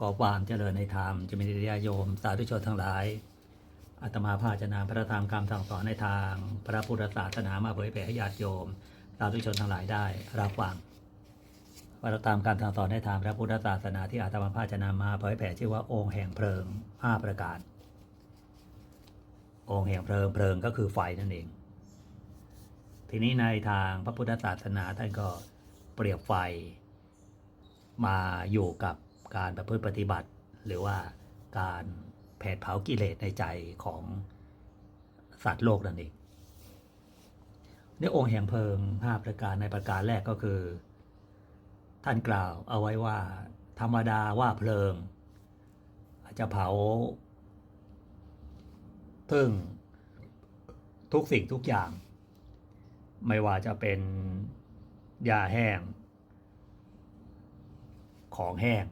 ก่อความเจริญในธรรมจะมีญาติโยม สาธุชนทั้งหลายอาตมาภาจะนำพระธรรมคำสั่งสอนในทาง พระพุทธศาสนามาเผยแผ่ให้ญาติโยม สาธุชนทั้งหลายได้รับฟังว่าเราตามการสั่งสอนในทางพระพุทธศาสนาที่อาตมาภาจะนำมาเผยแผ่ชื่อว่าองค์แห่งเพลิงห้าประการ องค์แห่งเพลิงเพลิงก็คือไฟนั่นเอง ทีนี้ในทางพระพุทธศาสนาท่านก็เปรียบไฟมาอยู่กับ การประพฤติปฏิบัติ หรือว่าการแผดเผากิเลสในใจของสัตว์โลกนั่นเองในองค์แห่งเพลิงห้าประการในประการแรกก็คือ ท่านกล่าวเอาไว้ว่า ธรรมดาว่าเพลิงจะเผาทึ่งทุกสิ่งทุกอย่าง ไม่ว่าจะเป็นยาแห้ง ของแห้ง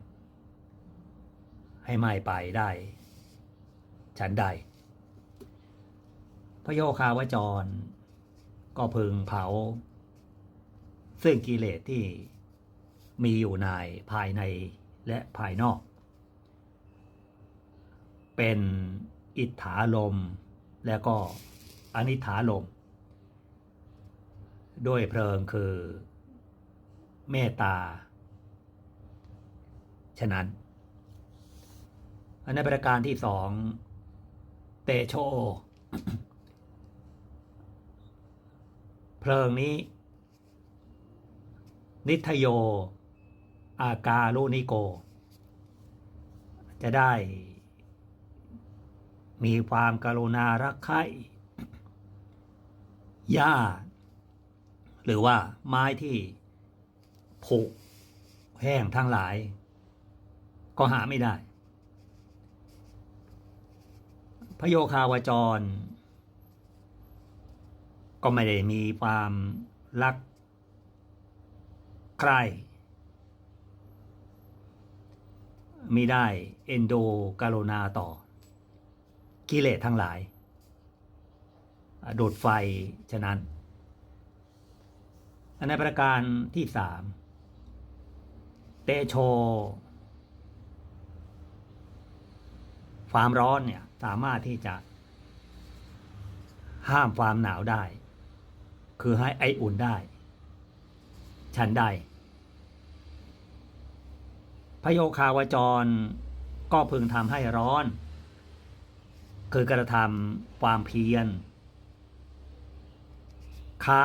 ให้ไหม้ไปได้ฉันใด พระโยคาวจร ก็พึงเผา ซึ่งกิเลสที่มีอยู่ในภายในและภายนอก เป็นอิทธาลม และก็อนิถาลม ด้วยเพลิงคือเมตตา ฉะนั้น อันในประการที่สองเตโช เพลิงนี้ นิทโย อากาลุนิโก จะได้ มีความกรุณารักใคร่หญ้า หรือว่าไม้ที่ผุแห้งทั้งหลาย ก็หาไม่ได้ พระโยคาวจร ก็ไม่ได้มีความรักใครมีได้เอนโดกาโลนาต่อ กิเลสทั้งหลาย โดดไฟฉะนั้นอันในประการที่สามเตโช ความร้อนเนี่ยสามารถที่จะ ห้ามความหนาวได้ คือให้ไออุ่นได้ ฉันได้พโยคาวจรก็พึงทำให้ร้อน คือกระทำความเพียรฆ่า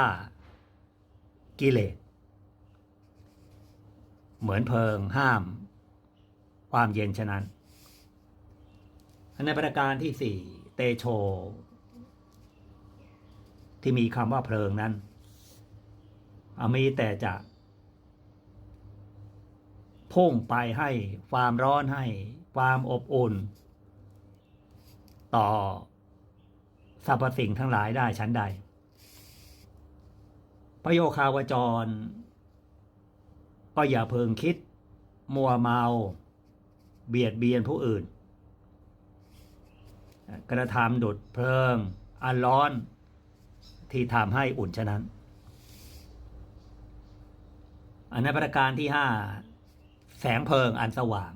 กิเลสเหมือนเพลิงห้าม ความเย็นฉะนั้น ในประการที่สี่เตโช ที่มีคำว่าเพลิงนั้นอามีแต่จะพุ่งไปให้ความร้อนให้ความอบอุ่น ต่อสรรพสิ่งทั้งหลายได้ชั้นใด พระโยคาวจร ก็อย่าเพิงคิด มัวเมา เบียดเบียนผู้อื่น กระทำดุดเพลิง อันร้อน ที่ทำให้อุ่นฉะนั้น อันในประการที่ห้าแสงเพลิงอันสว่าง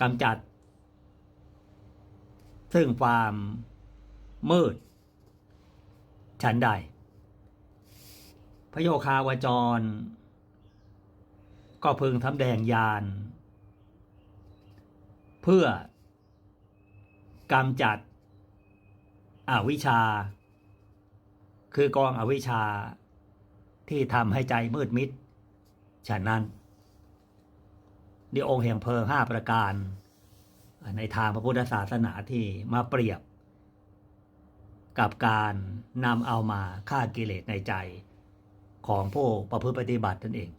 กำจัด ซึ่งความมืด ฉันใด พระโยคาวจร ก็พึงทำแดงยาน เพื่อ กำจัดอวิชชา คือกองอวิชชา ที่ทำให้ใจมืดมิด ฉะนั้นนี่องค์แห่งเพลิงห้าประการ ในทางพระพุทธศาสนาที่มาเปรียบ กับการนำเอามาฆ่ากิเลสในใจของผู้ประพฤติปฏิบัตินั่นเอง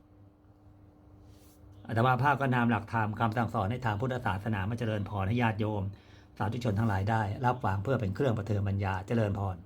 อาตมาภาพก็นำหลักธรรมคำสั่งสอนในทางพุทธศาสนามาเจริญพรให้ญาติโยม สาธุชนทั้งหลายได้ รับฟังเพื่อเป็นเครื่องประเทืองปัญญาเจริญพร